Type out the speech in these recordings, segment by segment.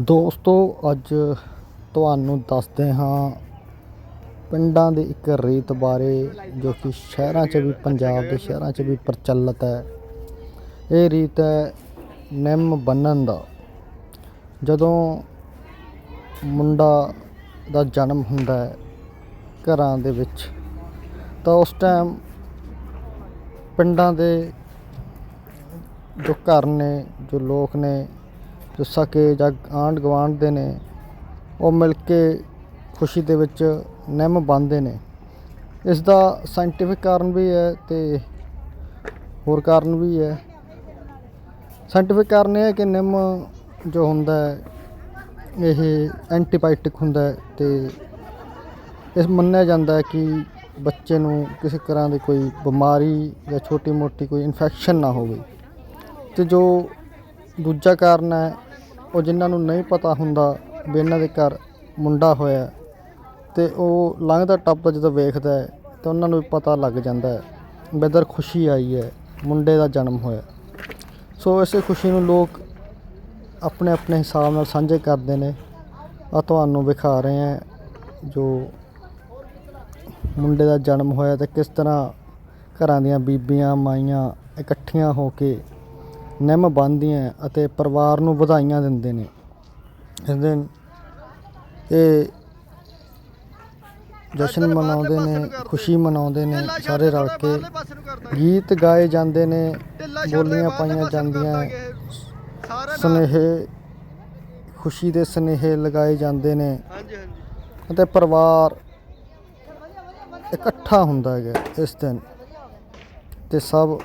ਦੋਸਤੋ, ਅੱਜ ਤੁਹਾਨੂੰ ਦੱਸਦੇ ਹਾਂ ਪਿੰਡਾਂ ਦੀ ਇੱਕ ਰੀਤ ਬਾਰੇ, ਜੋ ਕਿ ਸ਼ਹਿਰਾਂ 'ਚ ਵੀ, ਪੰਜਾਬ ਦੇ ਸ਼ਹਿਰਾਂ 'ਚ ਵੀ ਪ੍ਰਚਲਿਤ ਹੈ। ਇਹ ਰੀਤ ਹੈ ਨਿੰਮ ਬੰਨਣ ਦਾ। ਜਦੋਂ ਮੁੰਡਾ ਦਾ ਜਨਮ ਹੁੰਦਾ ਹੈ ਘਰਾਂ ਦੇ ਵਿੱਚ, ਤਾਂ ਉਸ ਟਾਈਮ ਪਿੰਡਾਂ ਦੇ ਜੋ ਘਰ ਨੇ, ਜੋ ਲੋਕ ਨੇ ਜੋ ਸਕੇ ਜਾਂ ਆਂਢ ਗੁਆਂਢ ਦੇ ਨੇ, ਉਹ ਮਿਲ ਕੇ ਖੁਸ਼ੀ ਦੇ ਵਿੱਚ ਨਿੰਮ ਬੰਨਦੇ ਨੇ। ਇਸ ਦਾ ਸਾਇੰਟੀਫਿਕ ਕਾਰਨ ਵੀ ਹੈ ਤੇ ਹੋਰ ਕਾਰਨ ਵੀ ਹੈ। ਸਾਇੰਟੀਫਿਕ ਕਾਰਨ ਇਹ ਹੈ ਕਿ ਨਿੰਮ ਜੋ ਹੁੰਦਾ ਹੈ, ਇਹ ਐਂਟੀਬਾਇਓਟਿਕ ਹੁੰਦਾ ਹੈ ਤੇ ਇਸ ਮੰਨਿਆ ਜਾਂਦਾ ਹੈ ਕਿ ਬੱਚੇ ਨੂੰ ਕਿਸੇ ਤਰ੍ਹਾਂ ਦੀ ਕੋਈ ਬਿਮਾਰੀ ਜਾਂ ਛੋਟੀ ਮੋਟੀ ਕੋਈ ਇਨਫੈਕਸ਼ਨ ਨਾ ਹੋਵੇ। ਤੇ ਜੋ ਦੂਜਾ ਕਾਰਨ ਹੈ ਉਹ ਜਿਨ੍ਹਾਂ ਨੂੰ ਨਹੀਂ ਪਤਾ ਹੁੰਦਾ ਵੀ ਇਹਨਾਂ ਦੇ ਘਰ ਮੁੰਡਾ ਹੋਇਆ ਤੇ ਉਹ ਲੰਘਦਾ ਟੱਪਦਾ ਜਦੋਂ ਵੇਖਦਾ ਹੈ ਤਾਂ ਉਹਨਾਂ ਨੂੰ ਵੀ ਪਤਾ ਲੱਗ ਜਾਂਦਾ ਹੈ ਵੀ ਖੁਸ਼ੀ ਆਈ ਹੈ, ਮੁੰਡੇ ਦਾ ਜਨਮ ਹੋਇਆ ਸੋ ਇਸੇ ਖੁਸ਼ੀ ਨੂੰ ਲੋਕ ਆਪਣੇ ਆਪਣੇ ਹਿਸਾਬ ਨਾਲ ਸਾਂਝੇ ਕਰਦੇ ਨੇ। ਆ ਤੁਹਾਨੂੰ ਵਿਖਾ ਰਹੇ ਹਾਂ ਜੋ ਮੁੰਡੇ ਦਾ ਜਨਮ ਹੋਇਆ ਤੇ ਕਿਸ ਤਰ੍ਹਾਂ ਘਰਾਂ ਦੀਆਂ ਬੀਬੀਆਂ, ਮਾਈਆਂ ਇਕੱਠੀਆਂ ਹੋ ਕੇ ਨਿੰਮ ਬੰਨ੍ਹਦੀਆਂ ਅਤੇ ਪਰਿਵਾਰ ਨੂੰ ਵਧਾਈਆਂ ਦਿੰਦੇ ਨੇ। ਇਸ ਦਿਨ ਇਹ ਜਸ਼ਨ ਮਨਾਉਂਦੇ ਨੇ ਖੁਸ਼ੀ ਮਨਾਉਂਦੇ ਨੇ ਸਾਰੇ ਰਲ ਕੇ ਗੀਤ ਗਾਏ ਜਾਂਦੇ ਨੇ ਬੋਲੀਆਂ ਪਾਈਆਂ ਜਾਂਦੀਆਂ ਸੁਨੇਹੇ ਖੁਸ਼ੀ ਦੇ ਸੁਨੇਹੇ ਲਗਾਏ ਜਾਂਦੇ ਨੇ। ਅਤੇ ਪਰਿਵਾਰ ਇਕੱਠਾ ਹੁੰਦਾ ਹੈਗਾ ਇਸ ਦਿਨ। ਤੇ ਸਭ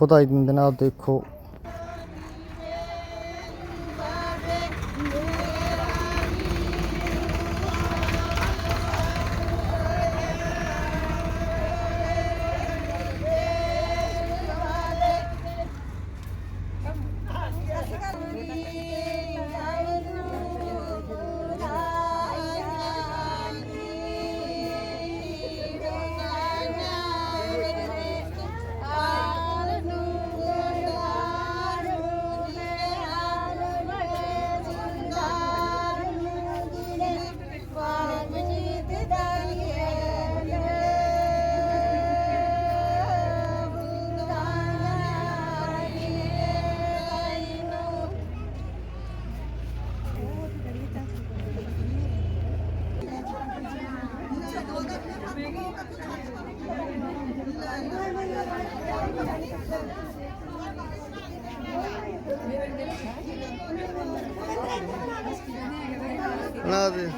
ਵਧਾਈ ਦਿੰਦੇ ਨੇ ਆਹ ਦੇਖੋ। ਬਣਾ ਦੇ